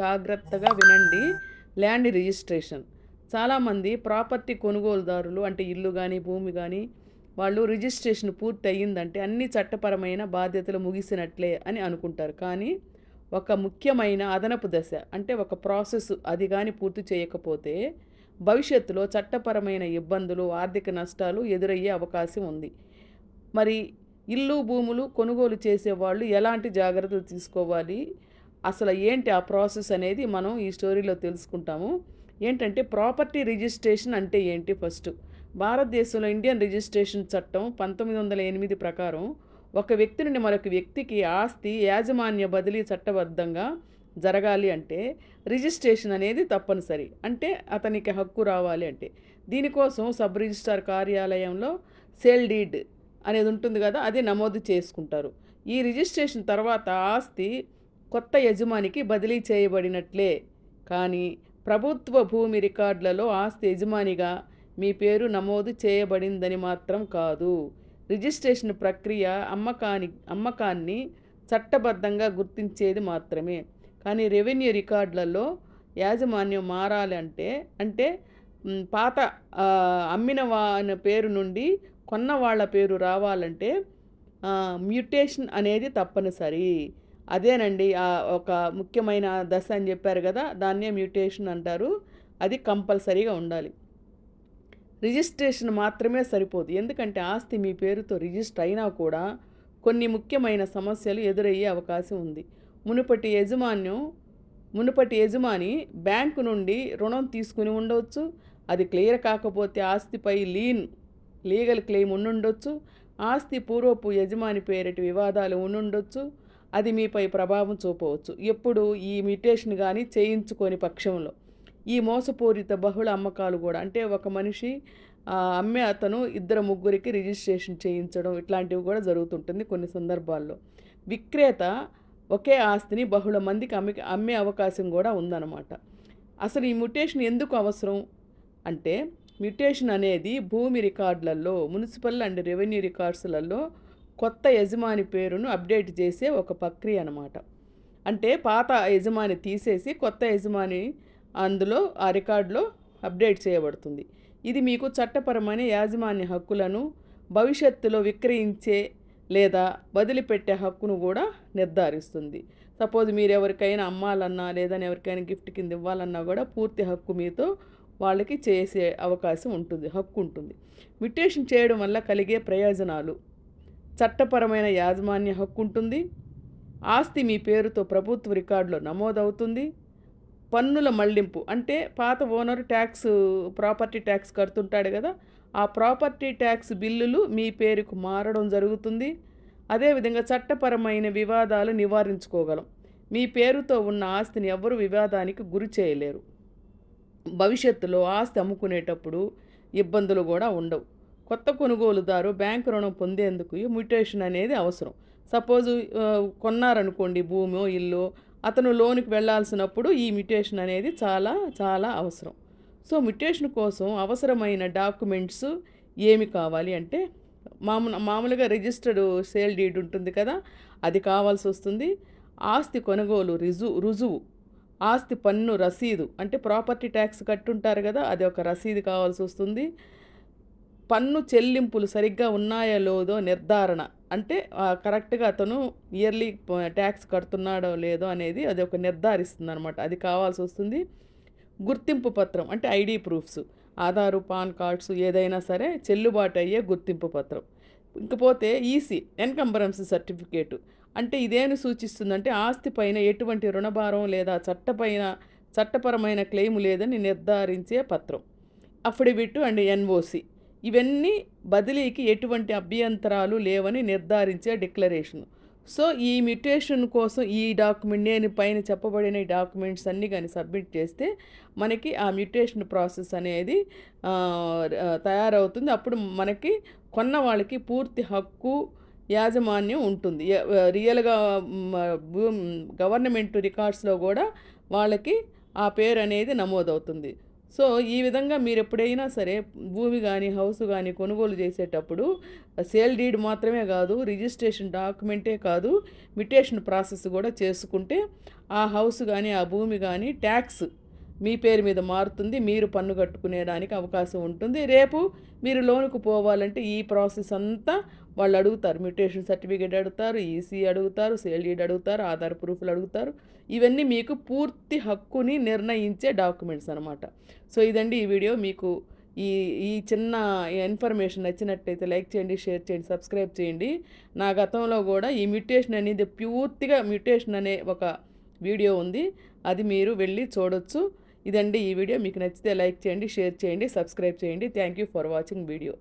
జాగ్రత్తగా వినండి. Land registration. చాలామంది ప్రాపర్టీ కొనుగోలుదారులు అంటే ఇల్లు కానీ భూమి కానీ వాళ్ళు రిజిస్ట్రేషన్ పూర్తి అయ్యిందంటే అన్ని చట్టపరమైన బాధ్యతలు ముగిసినట్లే అని అనుకుంటారు. కానీ ఒక ముఖ్యమైన అదనపు దశ అంటే ఒక ప్రాసెస్ అది కానీ పూర్తి చేయకపోతే భవిష్యత్తులో చట్టపరమైన ఇబ్బందులు ఆర్థిక నష్టాలు ఎదురయ్యే అవకాశం ఉంది. మరి ఇల్లు భూములు కొనుగోలు చేసేవాళ్ళు ఎలాంటి జాగ్రత్తలు తీసుకోవాలి? అసలు ఏంటి ఆ ప్రాసెస్ అనేది మనం ఈ స్టోరీలో తెలుసుకుంటాము. ఏంటంటే ప్రాపర్టీ రిజిస్ట్రేషన్ అంటే ఏంటి ఫస్ట్? భారతదేశంలో ఇండియన్ రిజిస్ట్రేషన్ చట్టం పంతొమ్మిది వందల ఎనిమిది ప్రకారం ఒక వ్యక్తి నుండి మరొక వ్యక్తికి ఆస్తి యాజమాన్య బదిలీ చట్టబద్ధంగా జరగాలి అంటే రిజిస్ట్రేషన్ అనేది తప్పనిసరి. అంటే అతనికి హక్కు రావాలి అంటే. దీనికోసం సబ్ రిజిస్ట్రార్ కార్యాలయంలో సేల్ డీడ్ అనేది ఉంటుంది కదా అది నమోదు చేసుకుంటారు. ఈ రిజిస్ట్రేషన్ తర్వాత ఆస్తి కొత్త యజమానికి బదిలీ చేయబడినట్లే. కానీ ప్రభుత్వ భూమి రికార్డులలో ఆస్తి యజమానిగా మీ పేరు నమోదు చేయబడిందని మాత్రం కాదు. రిజిస్ట్రేషన్ ప్రక్రియ అమ్మకాని అమ్మకాన్ని చట్టబద్ధంగా గుర్తించేది మాత్రమే. కానీ రెవెన్యూ రికార్డులలో యాజమాన్యం మారాలి అంటే అంటే పాత అమ్మిన వాని పేరు నుండి కొన్న వాళ్ళ పేరు రావాలంటే మ్యూటేషన్ అనేది తప్పనిసరి. అదేనండి ఆ ఒక ముఖ్యమైన దశ అని చెప్పారు కదా దాన్నే మ్యూటేషన్ అంటారు. అది కంపల్సరీగా ఉండాలి. రిజిస్ట్రేషన్ మాత్రమే సరిపోదు. ఎందుకంటే ఆస్తి మీ పేరుతో రిజిస్టర్ అయినా కూడా కొన్ని ముఖ్యమైన సమస్యలు ఎదురయ్యే అవకాశం ఉంది. మునుపటి యజమాన్యం మునుపటి యజమాని బ్యాంకు నుండి రుణం తీసుకుని ఉండవచ్చు అది క్లియర్ కాకపోతే ఆస్తిపై లీన్ లీగల్ క్లెయిమ్ ఉండుండొచ్చు. ఆస్తి పూర్వపు యజమాని పేరిటి వివాదాలు ఉండుండొచ్చు. అది మీపై ప్రభావం చూపవచ్చు. ఎప్పుడు ఈ మ్యూటేషన్ కానీ చేయించుకొని పక్షంలో. ఈ మోసపూరిత బహుళ అమ్మకాలు కూడా అంటే ఒక మనిషి అమ్మే అతను ఇద్దరు ముగ్గురికి రిజిస్ట్రేషన్ చేయించడం ఇట్లాంటివి కూడా జరుగుతుంటుంది కొన్ని సందర్భాల్లో. విక్రేత ఒకే ఆస్తిని బహుళ మందికి అమ్మి అమ్మే అవకాశం కూడా ఉందన్నమాట. అసలు ఈ మ్యుటేషన్ ఎందుకు అవసరం? అంటే మ్యుటేషన్ అనేది భూమి రికార్డులలో మున్సిపల్ అండ్ రెవెన్యూ రికార్డ్స్లలో కొత్త యజమాని పేరును అప్డేట్ చేసే ఒక ప్రక్రియ అన్నమాట. అంటే పాత యజమాని తీసేసి కొత్త యజమాని అందులో ఆ రికార్డులో అప్డేట్ చేయబడుతుంది. ఇది మీకు చట్టపరమైన యాజమాన్య హక్కులను భవిష్యత్తులో విక్రయించే లేదా వదిలిపెట్టే హక్కును కూడా నిర్ధారిస్తుంది. సపోజ్ మీరు ఎవరికైనా అమ్మాలన్నా లేదా ఎవరికైనా గిఫ్ట్ కింద ఇవ్వాలన్నా కూడా పూర్తి హక్కు మీతో వాళ్ళకి చేసే అవకాశం ఉంటుంది హక్కు ఉంటుంది. మ్యుటేషన్ చేయడం వల్ల కలిగే ప్రయోజనాలు చట్టపరమైన యాజమాన్య హక్కు ఉంటుంది. ఆస్తి మీ పేరుతో ప్రభుత్వ రికార్డులో నమోదవుతుంది. పన్నుల మళ్ళింపు అంటే పాత ఓనర్ ట్యాక్స్ ప్రాపర్టీ ట్యాక్స్ కడుతుంటాడు కదా ఆ ప్రాపర్టీ ట్యాక్స్ బిల్లులు మీ పేరుకు మారడం జరుగుతుంది. అదేవిధంగా చట్టపరమైన వివాదాలు నివారించుకోగలం. మీ పేరుతో ఉన్న ఆస్తిని ఎవరు వివాదానికి గురి చేయలేరు. భవిష్యత్తులో ఆస్తి అమ్ముకునేటప్పుడు ఇబ్బందులు కూడా ఉండవు. కొత్త కొనుగోలుదారు బ్యాంకు రుణం పొందేందుకు ఈ మ్యుటేషన్ అనేది అవసరం. సపోజ్ కొన్నారనుకోండి భూమో ఇల్లు అతను లోనికి వెళ్ళాల్సినప్పుడు ఈ మ్యుటేషన్ అనేది చాలా చాలా అవసరం. సో మ్యుటేషన్ కోసం అవసరమైన డాక్యుమెంట్స్ ఏమి కావాలి అంటే మామూలు మామూలుగా రిజిస్టర్డ్ సేల్ డీడ్ ఉంటుంది కదా అది కావాల్సి వస్తుంది. ఆస్తి కొనుగోలు రుజు రుజువు ఆస్తి పన్ను రసీదు అంటే ప్రాపర్టీ ట్యాక్స్ కట్టుంటారు కదా అది ఒక రసీదు కావాల్సి వస్తుంది. పన్ను చెల్లింపులు సరిగ్గా ఉన్నాయో లేదో నిర్ధారణ. అంటే కరెక్ట్గా అతను ఇయర్లీ ట్యాక్స్ కడుతున్నాడో లేదో అనేది అది ఒక నిర్ధారిస్తుంది అనమాట అది కావాల్సి వస్తుంది. గుర్తింపు పత్రం అంటే ID proofs Aadhaar PAN cards ఏదైనా సరే చెల్లుబాటు అయ్యే గుర్తింపు పత్రం. ఇంకపోతే ఈసీ ఎన్కంబరెన్స్ సర్టిఫికేటు. అంటే ఇదేమి సూచిస్తుందంటే ఆస్తి పైన ఎటువంటి రుణభారం లేదా చట్టపైన చట్టపరమైన క్లెయిమ్ లేదని నిర్ధారించే పత్రం. Affidavit and NOC. ఇవన్నీ బదిలీకి ఎటువంటి అభ్యంతరాలు లేవని నిర్ధారించే డిక్లరేషన్. సో ఈ మ్యుటేషన్ కోసం ఈ డాక్యుమెంట్ నేను పైన చెప్పబడిన ఈ డాక్యుమెంట్స్ అన్నీ కానీ సబ్మిట్ చేస్తే మనకి ఆ మ్యుటేషన్ ప్రాసెస్ అనేది తయారవుతుంది. అప్పుడు మనకి కొన్న వాళ్ళకి పూర్తి హక్కు యాజమాన్యం ఉంటుంది. రియల్గా గవర్నమెంట్ రికార్డ్స్లో కూడా వాళ్ళకి ఆ పేరు అనేది నమోదవుతుంది. సో ఈ విధంగా మీరు ఎప్పుడైనా సరే భూమి కానీ హౌస్ కానీ కొనుగోలు చేసేటప్పుడు సేల్ డీడ్ మాత్రమే కాదు రిజిస్ట్రేషన్ డాక్యుమెంటే కాదు మిటేషన్ ప్రాసెస్ కూడా చేసుకుంటే ఆ హౌస్ కానీ ఆ భూమి కానీ ట్యాక్స్ మీ పేరు మీద మారుతుంది మీరు పన్ను కట్టుకునేదానికి అవకాశం ఉంటుంది. రేపు మీరు లోనుకు పోవాలంటే ఈ ప్రాసెస్ అంతా వాళ్ళు అడుగుతారు మ్యూటేషన్ సర్టిఫికేట్ అడుగుతారు ఈసీ అడుగుతారు సేల్డీడ్ అడుగుతారు ఆధార్ ప్రూఫ్లు అడుగుతారు. ఇవన్నీ మీకు పూర్తి హక్కుని నిర్ణయించే డాక్యుమెంట్స్ అనమాట సో ఇదండి ఈ వీడియో. మీకు ఈ ఈ చిన్న ఇన్ఫర్మేషన్ నచ్చినట్టయితే లైక్ చేయండి షేర్ చేయండి సబ్స్క్రైబ్ చేయండి. నా గతంలో కూడా ఈ మ్యూటేషన్ అనేది పూర్తిగా మ్యూటేషన్ అనే ఒక వీడియో ఉంది. అది మీరు వెళ్ళి చూడొచ్చు. ఇదండి ఈ వీడియో. మీకు నచ్చితే లైక్ చేయండి షేర్ చేయండి సబ్స్క్రైబ్ చేయండి. Thank you for watching video.